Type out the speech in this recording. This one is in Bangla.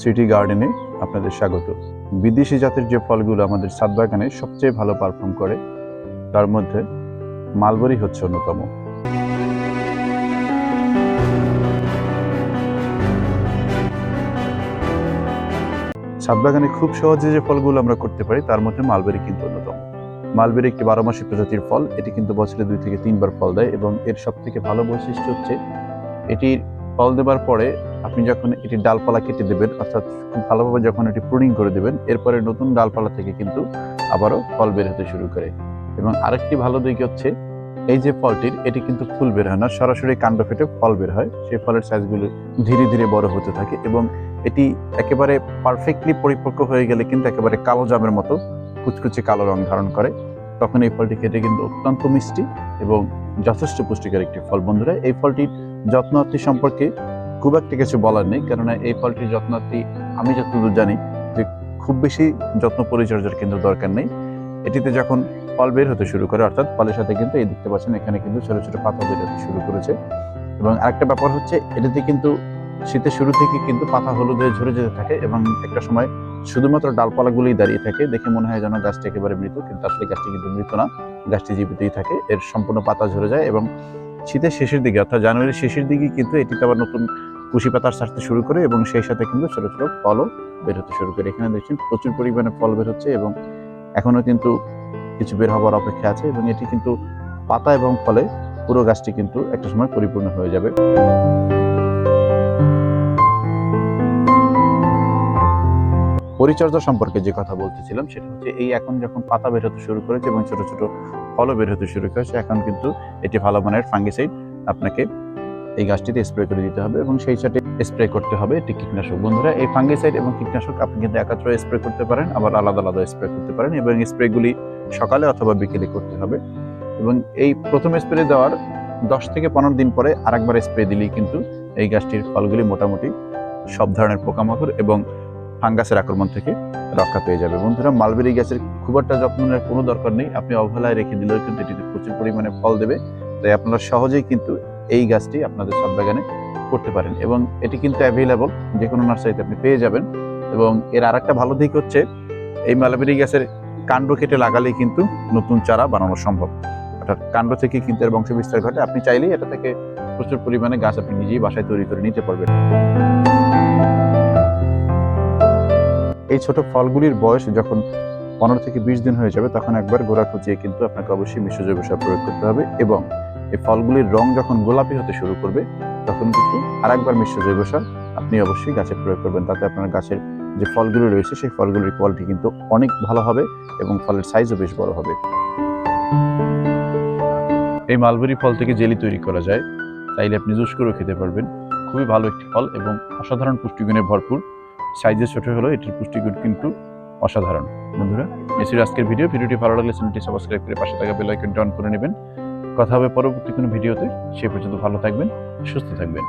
সিটি গার্ডেনে আপনাদের স্বাগত। বিদেশি জাতের যে ফলগুলো আমাদের ছাদ বাগানে সবচেয়ে ভালো পারফর্ম করে, তার মধ্যে মালবেরি হচ্ছে অন্যতম। ছাদ বাগানে খুব সহজে যে ফলগুলো আমরা করতে পারি, তার মধ্যে মালবেরি কিন্তু অন্যতম। মালবেরি একটি বারোমাসি প্রজাতির ফল, এটি কিন্তু বছরে দুই থেকে তিনবার ফল দেয় এবং এর সব থেকে ভালো বৈশিষ্ট্য হচ্ছে, এটির ফল দেবার পরে আপনি যখন এটি ডালপালা কেটে দেবেন, অর্থাৎ খুব ভালোভাবে যখন এটি প্রুনিং করে দেবেন, এরপরে নতুন ডালপালা থেকে কিন্তু আবারও ফল বের হতে শুরু করে। এবং আরেকটি ভালো দিক হচ্ছে, এই যে ফলটির, এটি কিন্তু ফুল বের হয় না, সরাসরি কাণ্ড ফেটে ফল বের হয়। সেই ফলের সাইজগুলো ধীরে ধীরে বড় হতে থাকে এবং এটি একেবারে পারফেক্টলি পরিপক্ক হয়ে গেলে কিন্তু একেবারে কালো জামের মতো কুচকুচে কালো রং ধারণ করে। তখন এই ফলটি খেতে কিন্তু অত্যন্ত মিষ্টি এবং যথেষ্ট পুষ্টিকর একটি ফল। বন্ধুরা, এই ফলটির যত্নার্থী সম্পর্কে খুব একটা কিছু বলার নেই, কেননা এই ফলটির যত্নার্থী আমি যতদূর জানি যে খুব বেশি যত্ন পরিচর্যার কিন্তু দরকার নেই। এটিতে যখন ফল বের হতে শুরু করে, অর্থাৎ ফলের সাথে কিন্তু এই দেখতে পাচ্ছেন এখানে কিন্তু ছোটো ছোটো পাতা বের হতে শুরু করেছে। এবং আরেকটা ব্যাপার হচ্ছে, এটিতে কিন্তু শীতের শুরু থেকে কিন্তু পাতা হলুদ হয়ে ঝরে যেতে থাকে এবং একটা সময় শুধুমাত্র ডালপালাগুলোই দাঁড়িয়ে থাকে। দেখে মনে হয় যেন গাছটি একেবারে মৃত, কিন্তু আসলে গাছটি কিন্তু মৃত না। গাছটি জীবিতই থাকে, এর সম্পূর্ণ পাতা ঝরে যায় এবং শীতের শেষের দিকে, অর্থাৎ জানুয়ারির শেষের দিকে কিন্তু এটিতে আবার নতুন কুশি পাতার ছাড়তে শুরু করে এবং সেই সাথে কিন্তু ছোটো ছোটো ফলও বের হতে শুরু করে। এখানে দেখছেন প্রচুর পরিমাণে ফল বের হচ্ছে এবং এখনও কিন্তু কিছু বের হবার অপেক্ষা আছে এবং এটি কিন্তু পাতা এবং ফলে পুরো গাছটি কিন্তু একটা সময় পরিপূর্ণ হয়ে যাবে। পরিচর্যা সম্পর্কে যে কথা বলতেছিলাম, সেটা হচ্ছে এই এখন যখন পাতা বের হতে শুরু করেছে এবং ছোট ছোট ফলও বের হতে শুরু করেছে, এখন কিন্তু এটি ভালো মানের ফাঙ্গিসাইড আপনাকে এই গাছটিতে স্প্রে করে দিতে হবে এবং সেই সাথে স্প্রে করতে হবে এটি কীটনাশক। বন্ধুরা, এই ফাঙ্গিসাইড এবং কীটনাশক আপনি কিন্তু একাত্র স্প্রে করতে পারেন, আবার আলাদা আলাদা স্প্রে করতে পারেন এবং স্প্রেগুলি সকালে অথবা বিকেলে করতে হবে এবং এই প্রথম স্প্রে দেওয়ার দশ থেকে পনেরো দিন পরে আরেকবার স্প্রে দিলেই কিন্তু এই গাছটির ফলগুলি মোটামুটি সব ধরনের পোকামাকড় এবং ফাঙ্গাসের আক্রমণ থেকে রক্ষা পেয়ে যাবে। বন্ধুরা, মালবেরি গাছের খুব একটা যত্ন নেওয়ার কোনো দরকার নেই। আপনি অবহেলায় রেখে দিলেও কিন্তু এটিতে প্রচুর পরিমাণে ফল দেবে। তাই আপনারা সহজেই কিন্তু এই গাছটি আপনাদের ছাদ বাগানে করতে পারেন এবং এটি কিন্তু অ্যাভেলেবল যে কোনো নার্সারিতে আপনি পেয়ে যাবেন। এবং এর আর একটা ভালো দিক হচ্ছে, এই মালবেরি গাছের কাণ্ড কেটে লাগালেই কিন্তু নতুন চারা বানানো সম্ভব। অর্থাৎ কাণ্ড থেকে কিন্তু এর বংশ বিস্তার ঘটে। আপনি চাইলেই এটা থেকে প্রচুর পরিমাণে গাছ আপনি নিজেই বাসায় তৈরি করে নিতে পারবেন। এই ছোট ফলগুলির বয়স যখন পনেরো থেকে বিশ দিন হয়ে যাবে, তখন একবার গোড়া খুঁচিয়ে কিন্তু আপনাকে অবশ্যই মিশ্র জৈব সার প্রয়োগ করতে হবে এবং এই ফলগুলির রং যখন গোলাপি হতে শুরু করবে, তখন কিন্তু আরেকবার মিশ্র জৈব সার আপনি অবশ্যই গাছে প্রয়োগ করবেন। তাতে আপনার গাছের যে ফলগুলি রয়েছে, সেই ফলগুলির কোয়ালিটি কিন্তু অনেক ভালো হবে এবং ফলের সাইজও বেশ বড় হবে। এই মালবেরি ফল থেকে জেলি তৈরি করা যায়। চাইলে আপনি জুস করেও খেতে পারবেন। খুবই ভালো একটি ফল এবং অসাধারণ পুষ্টিগুণে ভরপুর। সাইজে ছোট হলেও এটির পুষ্টিগুণ কিন্তু অসাধারণ। বন্ধুরা এসির আজকের ভিডিও। ভিডিওটি ভালো লাগলে চ্যানেলটি সাবস্ক্রাইব করে পাশে থাকা বেল আইকনটি অন করে নেবেন। কথা হবে পরবর্তী কোনো ভিডিওতে। সে পর্যন্ত ভালো থাকবেন, সুস্থ থাকবেন।